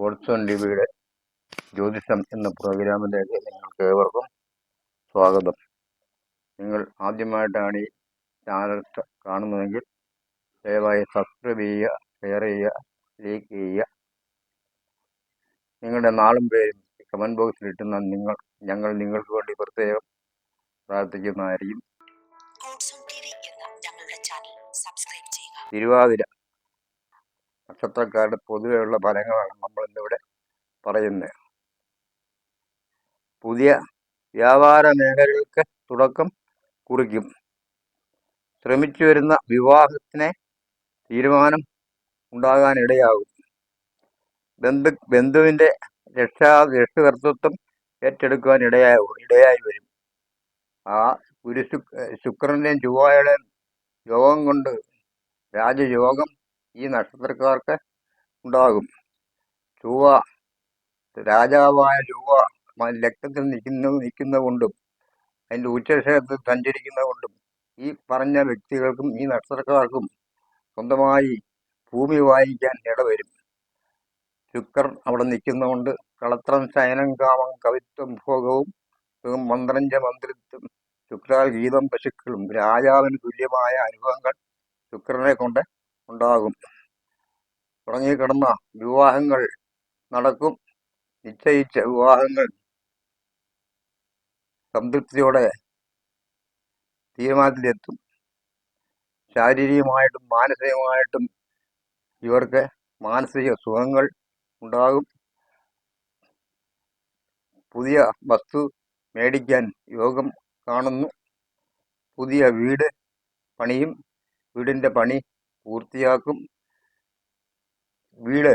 Godson ടിവിയുടെ ജ്യോതിഷം എന്ന പ്രോഗ്രാമിലേക്ക് നിങ്ങൾക്ക് ഏവർക്കും സ്വാഗതം. നിങ്ങൾ ആദ്യമായിട്ടാണ് ഈ ചാനൽ കാണുന്നതെങ്കിൽ ദയവായി സബ്സ്ക്രൈബ് ചെയ്യുക ഷെയർ ചെയ്യുക ലൈക്ക് ചെയ്യുക. നിങ്ങളുടെ നാളും പേരും കമന്റ് ബോക്സിൽ ഇട്ടുന്ന നിങ്ങൾ ഞങ്ങൾ നിങ്ങൾക്ക് വേണ്ടി പ്രത്യേകം പ്രാർത്ഥിക്കുന്നതായിരിക്കും. ഗോഡ്സോൺ ടി വി എന്ന ഞങ്ങളുടെ ചാനൽ സബ്സ്ക്രൈബ് ചെയ്യുക തിരുവാതിര നക്ഷത്രക്കാരുടെ പൊതുവെയുള്ള ഫലങ്ങളാണ് നമ്മൾ ഇന്നിവിടെ പറയുന്നത് പുതിയ വ്യാപാര മേഖലകൾക്ക് തുടക്കം കുറിക്കും. ശ്രമിച്ചു വരുന്ന വിവാഹത്തിന് തീരുമാനം ഉണ്ടാകാനിടയാകും. ബന്ധു ബന്ധുവിന്റെ രക്ഷാ രക്ഷകർത്തൃത്വം ഏറ്റെടുക്കുവാൻ ഇടയാകും ഇടയായി വരും. ആ ഗുരു ശുക് ശുക്രന്റെയും ചൊവ്വായുടെയും യോഗം കൊണ്ട് രാജയോഗം ഈ നക്ഷത്രക്കാർക്ക് ഉണ്ടാകും. ചൊവ്വ രാജാവായ ചൊവ്വ ലഗ്നത്തിൽ നിൽക്കുന്ന നിൽക്കുന്നത് കൊണ്ടും അതിന്റെ ഉച്ചക്ഷേത്രത്തിൽ സഞ്ചരിക്കുന്നത് കൊണ്ടും ഈ പറഞ്ഞ വ്യക്തികൾക്കും ഈ നക്ഷത്രക്കാർക്കും സ്വന്തമായി ഭൂമി വായിക്കാൻ ഇടവരും ശുക്രൻ അവിടെ നിൽക്കുന്നതുകൊണ്ട് കളത്രം ശയനം കാമം കവിത്വം ഭോഗവും മന്ത്രഞ്ച മന്ത്രിത്വം ശുക്രാൽ ഗീതം പശുക്കളും രാജാവിന് തുല്യമായ അനുഭവങ്ങൾ ശുക്രനെ കൊണ്ട് ഉണ്ടാകും. തുടങ്ങിക്കിടന്ന വിവാഹങ്ങൾ നടക്കും. നിശ്ചയിച്ച വിവാഹങ്ങൾ സംതൃപ്തിയോടെ തീരുമാനത്തിലെത്തും. ശാരീരികമായിട്ടും മാനസികമായിട്ടും ഇവർക്ക് മാനസിക സുഖങ്ങൾ ഉണ്ടാകും. പുതിയ വസ്തു മേടിക്കാൻ യോഗം കാണുന്നു. പുതിയ വീട് പണിയും വീടിന്റെ പണി പൂർത്തിയാക്കും. വീട്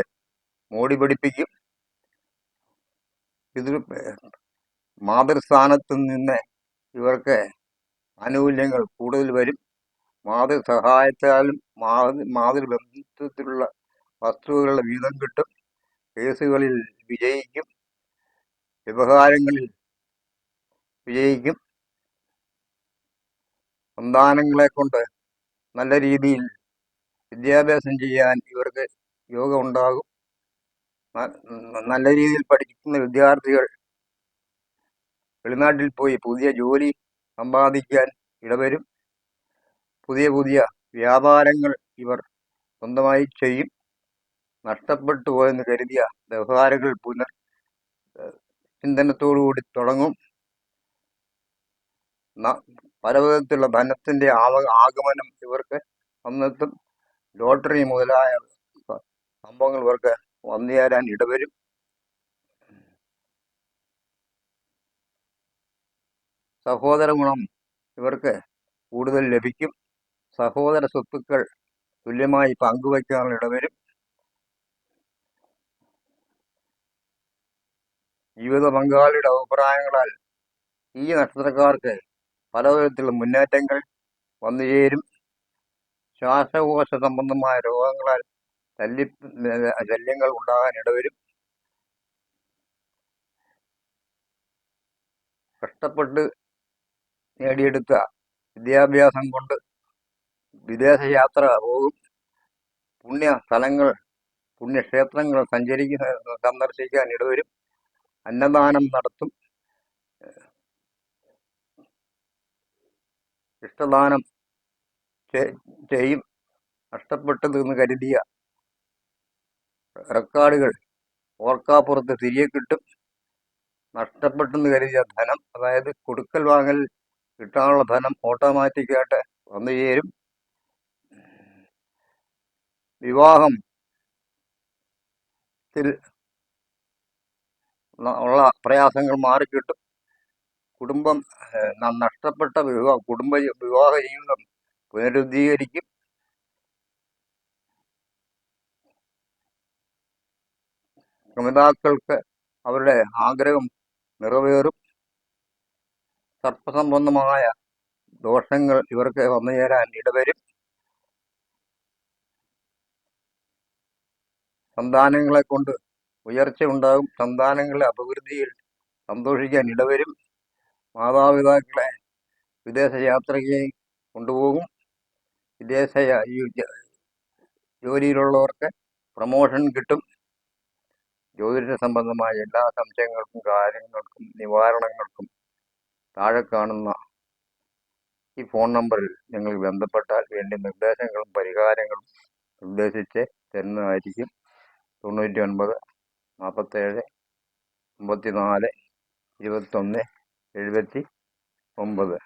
മോടി പിടിപ്പിക്കും ഇത് മാതൃസ്ഥാനത്ത് നിന്ന് ഇവർക്ക് ആനുകൂല്യങ്ങൾ കൂടുതൽ വരും. മാതൃ മാതൃബന്ധത്തിലുള്ള വസ്തുക്കളുടെ വീതം കിട്ടും. കേസുകളിൽ വിജയിക്കും. വ്യവഹാരങ്ങളിൽ വിജയിക്കും. സന്താനങ്ങളെ കൊണ്ട് നല്ല രീതിയിൽ വിദ്യാഭ്യാസം ചെയ്യാൻ ഇവർക്ക് യോഗ ഉണ്ടാകും നല്ല രീതിയിൽ പഠിക്കുന്ന വിദ്യാർത്ഥികൾ വെളിനാട്ടിൽ പോയി പുതിയ ജോലി സമ്പാദിക്കാൻ ഇടവരും. പുതിയ പുതിയ വ്യാപാരങ്ങൾ ഇവർ സ്വന്തമായി ചെയ്യും. നഷ്ടപ്പെട്ടു പോയെന്ന് കരുതിയ വ്യവഹാരങ്ങൾ പുനർ ചിന്തനത്തോടുകൂടി തുടങ്ങും. പല വിധത്തിലുള്ള ധനത്തിന്റെ ആവ ആഗമനം ഇവർക്ക് വന്നെത്തും. ലോട്ടറി മുതലായ സംഭവങ്ങൾ ഇവർക്ക് വന്നു ചേരാൻ ഇടവരും. സഹോദര ഗുണം ഇവർക്ക് കൂടുതൽ ലഭിക്കും. സഹോദര സ്വത്തുക്കൾ തുല്യമായി പങ്കുവയ്ക്കാനുള്ള ഇടവരും. ജീവിത പങ്കാളിയുടെ അഭിപ്രായങ്ങളാൽ ഈ നക്ഷത്രക്കാർക്ക് പലതരത്തിലുള്ള മുന്നേറ്റങ്ങൾ വന്നു ചേരും ശ്വാസകോശ സംബന്ധമായ രോഗങ്ങളാൽ ശല്യ ശല്യങ്ങൾ ഉണ്ടാകാൻ ഇടവരും കഷ്ടപ്പെട്ട് നേടിയെടുത്ത വിദ്യാഭ്യാസം കൊണ്ട് വിദേശ യാത്ര പോകും. പുണ്യ സ്ഥലങ്ങൾ പുണ്യക്ഷേത്രങ്ങൾ സഞ്ചരിക്കുന്ന സന്ദർശിക്കാൻ ഇടവരും. അന്നദാനം നടത്തും. ഇഷ്ടദാനം ചെ- നഷ്ടപ്പെട്ടത് നഷ്ടപ്പെട്ടതെന്ന് കരുതിയ റെക്കോർഡുകൾ ഓർക്കാപ്പുറത്ത് തിരികെ കിട്ടും. നഷ്ടപ്പെട്ടെന്ന് കരുതിയ ധനം അതായത് കൊടുക്കൽ വാങ്ങൽ കിട്ടാനുള്ള ധനം ഓട്ടോമാറ്റിക്കായിട്ട് വന്നു ചേരും. വിവാഹം ഉള്ള പ്രയാസങ്ങൾ മാറിക്കിട്ടും. കുടുംബം നഷ്ടപ്പെട്ട വിവാഹ കുടുംബ വിവാഹ ജീവിതം പുനരുദ്ധീകരിക്കും. ക്രമിതാക്കൾക്ക് അവരുടെ ആഗ്രഹം നിറവേറും. സർപ്പസംബന്ധമായ ദോഷങ്ങൾ ഇവർക്ക് വന്നു ചേരാൻ ഇടവരും. സന്താനങ്ങളെ കൊണ്ട് ഉയർച്ച ഉണ്ടാകും. സന്താനങ്ങളെ അഭിവൃദ്ധിയിൽ സന്തോഷിക്കാൻ ഇടവരും. മാതാപിതാക്കളെ വിദേശ യാത്രയ്ക്ക് കൊണ്ടുപോകും. വിദേശ ജോലിയിലുള്ളവർക്ക് പ്രമോഷൻ കിട്ടും. ജ്യോതിഷ സംബന്ധമായ എല്ലാ സംശയങ്ങൾക്കും കാര്യങ്ങൾക്കും നിവാരണങ്ങൾക്കും താഴെ കാണുന്ന ഈ ഫോൺ നമ്പറിൽ നിങ്ങൾ ബന്ധപ്പെട്ടാൽ വേണ്ടി നിർദ്ദേശങ്ങളും പരിഹാരങ്ങളും നിർദ്ദേശിച്ച് തരുന്നതായിരിക്കും. തൊണ്ണൂറ്റി ഒൻപത് നാൽപ്പത്തേഴ് അമ്പത്തി നാല് ഇരുപത്തൊന്ന് എഴുപത്തി ഒമ്പത്.